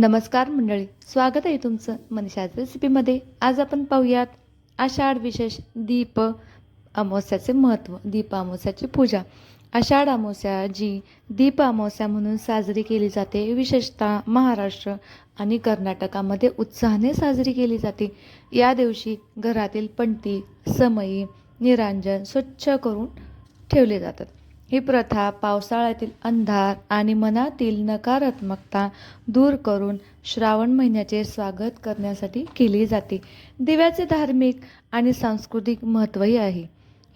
नमस्कार मंडळी स्वागत आहे तुमचं मनीषाज रेसिपीमध्ये. आज आपण पाहूयात आषाढ विशेष दीप अमावस्याचे महत्त्व दीप अमावस्याची पूजा. आषाढ अमावस्या जी दीप अमावस्या म्हणून साजरी केली जाते विशेषतः महाराष्ट्र आणि कर्नाटकामध्ये उत्साहाने साजरी केली जाते. या दिवशी घरातील पणती समयी निरांजन स्वच्छ करून ठेवले जातात. ही प्रथा पावसाळ्यातील अंधार आणि मनातील नकारात्मकता दूर करून श्रावण महिन्याचे स्वागत करण्यासाठी केली जाते. दिव्याचे धार्मिक आणि सांस्कृतिक महत्त्वही आहे.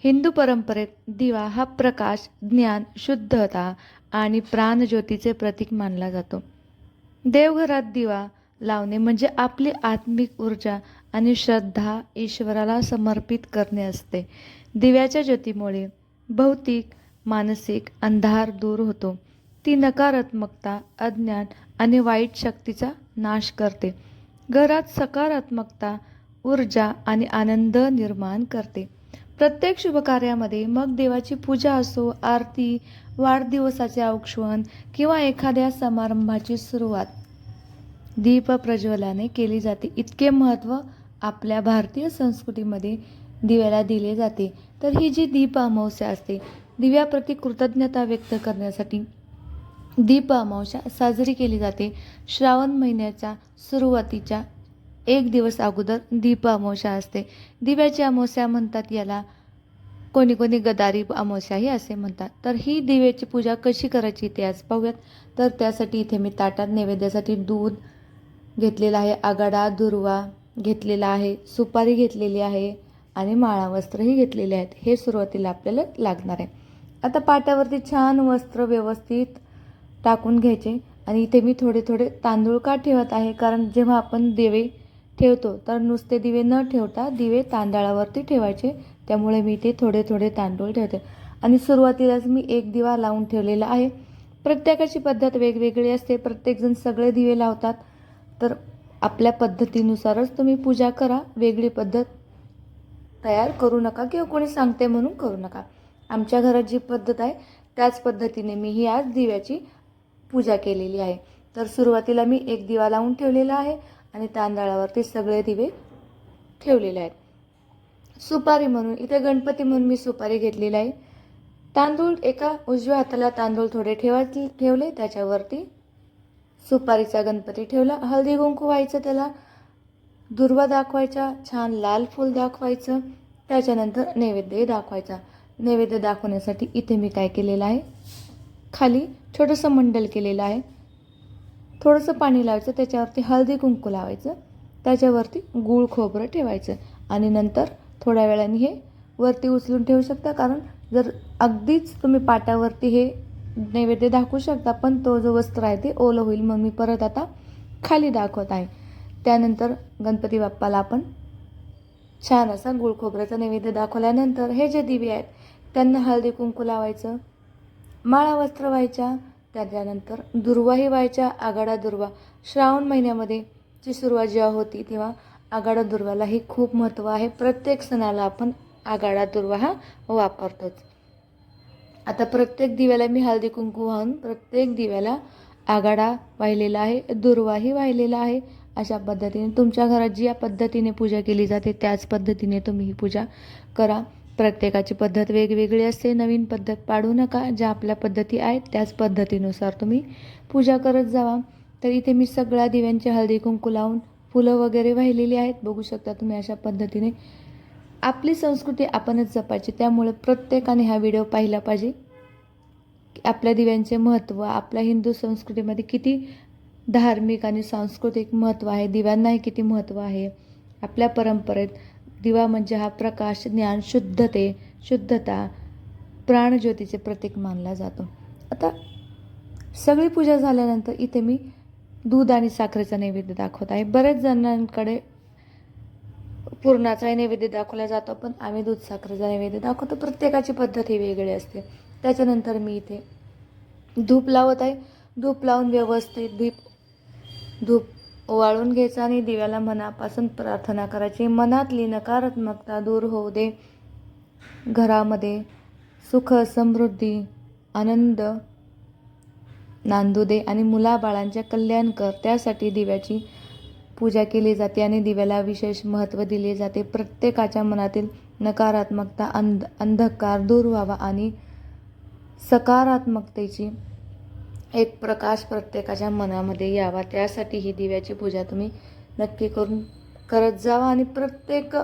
हिंदू परंपरेत दिवा हा प्रकाश ज्ञान शुद्धता आणि प्राणज्योतीचे प्रतीक मानला जातो. देवघरात दिवा लावणे म्हणजे आपली आत्मिक ऊर्जा आणि श्रद्धा ईश्वराला समर्पित करणे असते. दिव्याच्या ज्योतीमुळे भौतिक मानसिक अंधार दूर होतो. ती नकारात्मकता अज्ञान आणि वाईट शक्तीचा नाश करते. घरात सकारात्मकता ऊर्जा आणि आनंद निर्माण करते. प्रत्येक शुभकार्यामध्ये मग देवाची पूजा असो आरती वाढदिवसाचे औक्षण किंवा एखाद्या समारंभाची सुरुवात. दीप प्रज्वलाने केली जाते. इतके महत्त्व आपल्या भारतीय संस्कृतीमध्ये दिव्याला दिले जाते. तर ही जी दीप अमावस्या असते दिव्याप्रती कृतज्ञता व्यक्त करण्यासाठी दीप अमावस्या साजरी केली जाते. श्रावण महिन्याच्या सुरुवातीच्या एक दिवस अगोदर दीप अमावस्या असते. दिव्याची अमावस्या म्हणतात याला कोणी कोणी गदारी अमावस्याही असे म्हणतात. तर ही दिव्याची पूजा कशी करायची ते आज पाहूयात. तर त्यासाठी इथे मी ताटात नैवेद्यासाठी दूध घेतलेलं आहे आगाडा दुर्वा घेतलेला आहे सुपारी घेतलेली आहे आणि माळा वस्त्रही घेतलेले आहेत. हे सुरुवातीला आपल्याला लागणार आहे. आता पाट्यावरती छान वस्त्र व्यवस्थित टाकून घ्यायचे. आणि इथे मी थोडे थोडे तांदूळ का ठेवत आहे? कारण जेव्हा आपण दिवे ठेवतो तर नुसते दिवे न ठेवता दिवे तांदळावरती ठेवायचे. त्यामुळे मी इथे थोडे थोडे तांदूळ ठेवते. आणि सुरुवातीलाच मी एक दिवा लावून ठेवलेला आहे. प्रत्येकाची पद्धत वेगवेगळी असते. प्रत्येकजण सगळे दिवे लावतात. तर आपल्या पद्धतीनुसारच तुम्ही पूजा करा. वेगळी पद्धत तयार करू नका किंवा कोणी सांगते म्हणून करू नका. आमच्या घरात जी पद्धत आहे त्याच पद्धतीने मी ही आज दिव्याची पूजा केलेली आहे. तर सुरुवातीला मी एक दिवा लावून ठेवलेला आहे आणि तांदळावरती सगळे दिवे ठेवलेले आहेत. सुपारी म्हणून इथे गणपती म्हणून मी सुपारी घेतलेली आहे. तांदूळ एका उजव्या हाताला तांदूळ थोडे ठेवा ठेवले त्याच्यावरती सुपारीचा गणपती ठेवला. हळदी कुंकू व्हायचं त्याला. दुर्वा दाखवायचा छान लाल फूल दाखवायचं त्याच्यानंतर नैवेद्य दाखवायचा. नैवेद्य दाखवण्यासाठी इथे मी काय केलेलं आहे? खाली छोटंसं मंडल केलेलं आहे. थोडंसं पाणी लावायचं त्याच्यावरती हळदी कुंकू लावायचं त्याच्यावरती गूळ खोबरं ठेवायचं आणि नंतर थोड्या वेळाने हे वरती उचलून ठेवू शकता. कारण जर अगदीच तुम्ही पाट्यावरती हे नैवेद्य दाखवू शकता पण तो जो वस्त्र आहे ते ओलं होईल. मग मी परत आता खाली दाखवत आहे. त्यानंतर गणपती बाप्पाला आपण छान असा गुळ खोबऱ्याचा नैवेद्य दाखवल्यानंतर हे जे दिवे आहेत त्यांना हळदी कुंकू लावायचं माळा वस्त्र व्हायच्या त्याच्यानंतर दुर्वाही व्हायच्या आगाडा दुर्वा. श्रावण महिन्यामध्ये ची सुरुवात जेव्हा होती तेव्हा आगाडा दुर्वाला ही खूप महत्त्व आहे. प्रत्येक सणाला आपण आगाडा दुर्वा हा वापरतोच. आता प्रत्येक दिव्याला मी हळदी कुंकू वाहून प्रत्येक दिव्याला आगाडा वाहिलेला आहे दुर्वाही वाहिलेला आहे. अशा पद्धतीने तुमच्या घरात जी या पद्धतीने पूजा केली जाते त्याच पद्धतीने तुम्ही ही पूजा करा. प्रत्येकाची पद्धत वेगवेगळी असते. नवीन पद्धत पाडू नका. ज्या आपल्या पद्धती आहेत त्याच पद्धतीनुसार तुम्ही पूजा करत जावा. तर इथे मी सगळ्या दिव्यांची हळदी कुंकू लावून फुलं वगैरे वाहिलेली आहेत. बघू शकता तुम्ही अशा पद्धतीने आपली संस्कृती आपणच जपायची. त्यामुळे प्रत्येकाने हा व्हिडिओ पाहिला पाहिजे. आपल्या दिव्यांचे महत्त्व आपल्या हिंदू संस्कृतीमध्ये किती धार्मिक आणि सांस्कृतिक महत्त्व आहे. दिव्यांनाही किती महत्त्व आहे? आपल्या परंपरेत दिवा म्हणजे हा प्रकाश ज्ञान शुद्धते शुद्धता प्राणज्योतीचे प्रतीक मानला जातो. आता सगळी पूजा झाल्यानंतर इथे मी दूध आणि साखरेचा नैवेद्य दाखवत आहे. बऱ्याच जणांकडे पूर्णाचाही नैवेद्य दाखवला जातो पण आम्ही दूध साखरेचा नैवेद्य दाखवतो. प्रत्येकाची पद्धत ही वेगळी असते. त्याच्यानंतर मी इथे धूप लावत आहे. धूप लावून व्यवस्थित धूप धूप वाळून घ्यायचा आणि दिव्याला मनापासून प्रार्थना करायची. मनातली नकारात्मकता दूर होऊ दे. घरामध्ये सुख समृद्धी आनंद नांदू दे आणि मुलाबाळांचे कल्याण कर. त्यासाठी दिव्याची पूजा केली जाते आणि दिव्याला विशेष महत्त्व दिले जाते. प्रत्येकाच्या मनातील नकारात्मकता अंध अंधकार दूर व्हावा आणि सकारात्मकतेची एक प्रकाश प्रत्येकाच्या मनामध्ये यावा. त्यासाठी ही दिव्याची पूजा तुम्ही नक्की करून करत जावा आणि प्रत्येक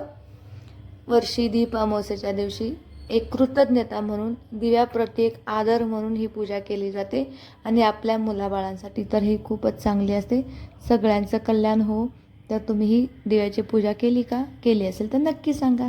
वर्षी दीप दिवशी एक कृतज्ञता म्हणून दिव्याप्रती एक आदर म्हणून ही पूजा केली जाते आणि आपल्या मुलाबाळांसाठी तर ही खूपच चांगली असते. सगळ्यांचं कल्याण हो. तर तुम्ही ही दिव्याची पूजा केली का? केली असेल तर नक्की सांगा.